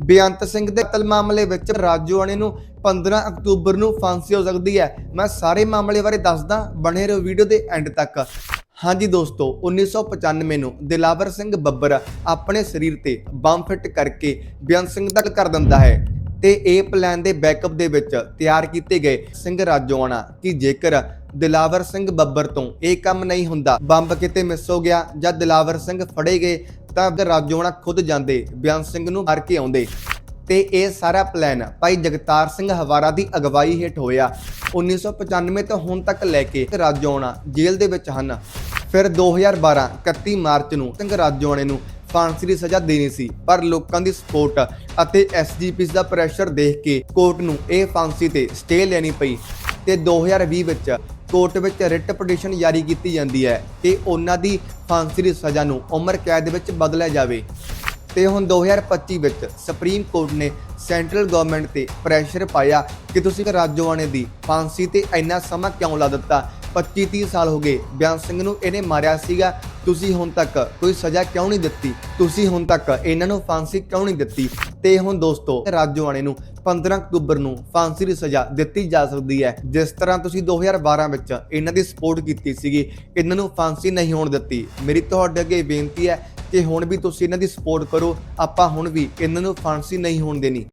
ਬੇਅੰਤ ਸਿੰਘ ਦੇ ਕਤਲ ਮਾਮਲੇ ਵਿੱਚ ਰਾਜੋਆਣੇ ਨੂੰ 15 ਅਕਤੂਬਰ ਨੂੰ ਫਾਂਸੀ ਹੋ ਸਕਦੀ ਹੈ। ਮੈਂ ਸਾਰੇ ਮਾਮਲੇ ਬਾਰੇ ਦੱਸਦਾ, ਬਣੇ ਰਹੋ ਵੀਡੀਓ ਦੇ ਐਂਡ ਤੱਕ। ਹਾਂਜੀ ਦੋਸਤੋ 1995 ਨੂੰ ਦਿਲਾਵਰ ਸਿੰਘ ਬੱਬਰ ਆਪਣੇ ਸਰੀਰ ਤੇ ਬੰਬ ਫਿੱਟ ਕਰਕੇ ਬੇਅੰਤ ਸਿੰਘ ਦਾ ਕਰ ਦਿੰਦਾ ਹੈ ਤੇ ਇਹ ਪਲਾਨ ਦੇ ਬੈਕਅਪ ਦੇ ਵਿੱਚ ਤਿਆਰ ਕੀਤੇ ਗਏ। ਸਿੰਘ ਰਾਜੋਆਣਾ ਕਿ ਜੇਕਰ ਦਿਲਾਵਰ ਸਿੰਘ ਬੱਬਰ ਤੋਂ ਇਹ ਕੰਮ ਨਹੀਂ ਹੁੰਦਾ, ਬੰਬ ਕਿਤੇ ਮਿਸ ਹੋ ਗਿਆ ਜਾਂ ਦਿਲਾਵਰ ਸਿੰਘ ਫੜੇ ਗਏ ਤਾਂ ਰਾਜੋਣਾ ਖੁਦ ਜਾਂਦੇ ਬੇਅੰਤ ਸਿੰਘ ਨੂੰ ਮਾਰ ਕੇ ਆਉਂਦੇ, ਤੇ ਇਹ ਸਾਰਾ ਪਲਾਨ ਭਾਈ ਜਗਤਾਰ ਸਿੰਘ ਹਵਾਰਾ ਦੀ ਅਗਵਾਈ ਹੇਠ ਹੋਇਆ। 1995 ਤੋਂ ਹੁਣ ਤੱਕ ਲੈ ਕੇ ਰਾਜੋਣਾ ਜੇਲ੍ਹ ਦੇ ਵਿੱਚ ਹਨ। ਫਿਰ 2012 31 ਮਾਰਚ ਨੂੰ ਸਿੰਘ ਰਾਜੋਣੇ ਨੂੰ ਫਾਂਸੀ ਦੀ ਸਜ਼ਾ ਦੇਣੀ ਸੀ, ਪਰ ਲੋਕਾਂ ਦੀ ਸਪੋਰਟ ਅਤੇ ਐਸਜੀਪੀਸ ਦਾ ਪ੍ਰੈਸ਼ਰ ਦੇਖ ਕੇ ਕੋਰਟ ਨੂੰ ਇਹ ਫਾਂਸੀ ਤੇ ਸਟੇ ਲੈਣੀ ਪਈ। ਤੇ 2020 ਵਿੱਚ ਕੋਰਟ ਵਿੱਚ ਰਿਟ ਪਟੀਸ਼ਨ ਜਾਰੀ ਕੀਤੀ ਜਾਂਦੀ ਹੈ ਕਿ ਉਹਨਾਂ ਦੀ ਫਾਂਸੀ ਦੀ ਸਜ਼ਾ ਨੂੰ ਉਮਰ ਕੈਦ ਵਿੱਚ ਬਦਲਿਆ ਜਾਵੇ। ਤੇ ਹੁਣ 2025 ਵਿੱਚ ਸੁਪਰੀਮ ਕੋਰਟ ਨੇ ਸੈਂਟਰਲ ਗਵਰਨਮੈਂਟ ਤੇ ਪ੍ਰੈਸ਼ਰ ਪਾਇਆ ਕਿ ਤੁਸੀਂ ਰਾਜੋਆਣੇ ਦੀ ਫਾਂਸੀ ਤੇ ਇੰਨਾ ਸਮਾਂ ਕਿਉਂ ਲਾ ਦਿੱਤਾ? 25 30 ਸਾਲ ਹੋ ਗਏ, ਬਿਆਨ ਸਿੰਘ ਨੂੰ ਇਹਨੇ ਮਾਰਿਆ ਸੀਗਾ। ਤੁਸੀਂ ਹੁਣ ਤੱਕ ਕੋਈ ਸਜ਼ਾ ਕਿਉਂ ਨਹੀਂ ਦਿੱਤੀ? ਤੁਸੀਂ ਹੁਣ ਤੱਕ ਇਹਨਾਂ ਨੂੰ ਫਾਂਸੀ ਕਿਉਂ ਨਹੀਂ ਦਿੱਤੀ? ਤੇ ਹੁਣ ਦੋਸਤੋ ਰਾਜੋਆਣੇ ਨੂੰ 15 ਅਕਤੂਬਰ ਨੂੰ ਫਾਂਸੀ ਦੀ ਸਜ਼ਾ ਦਿੱਤੀ ਜਾ ਸਕਦੀ ਹੈ। ਜਿਸ ਤਰ੍ਹਾਂ ਤੁਸੀਂ 2012 ਵਿੱਚ ਇਹਨਾਂ ਦੀ ਸਪੋਰਟ ਕੀਤੀ ਸੀਗੀ, ਇਹਨਾਂ ਨੂੰ ਫਾਂਸੀ ਨਹੀਂ ਹੋਣ ਦਿੱਤੀ। ਮੇਰੀ ਤੁਹਾਡੇ ਅੱਗੇ ਬੇਨਤੀ ਹੈ ਕਿ ਹੁਣ ਵੀ ਤੁਸੀਂ ਇਹਨਾਂ ਦੀ ਸਪੋਰਟ ਕਰੋ, ਆਪਾਂ ਹੁਣ ਵੀ ਇਹਨਾਂ ਨੂੰ ਫਾਂਸੀ ਨਹੀਂ ਹੋਣ ਦੇਣੀ।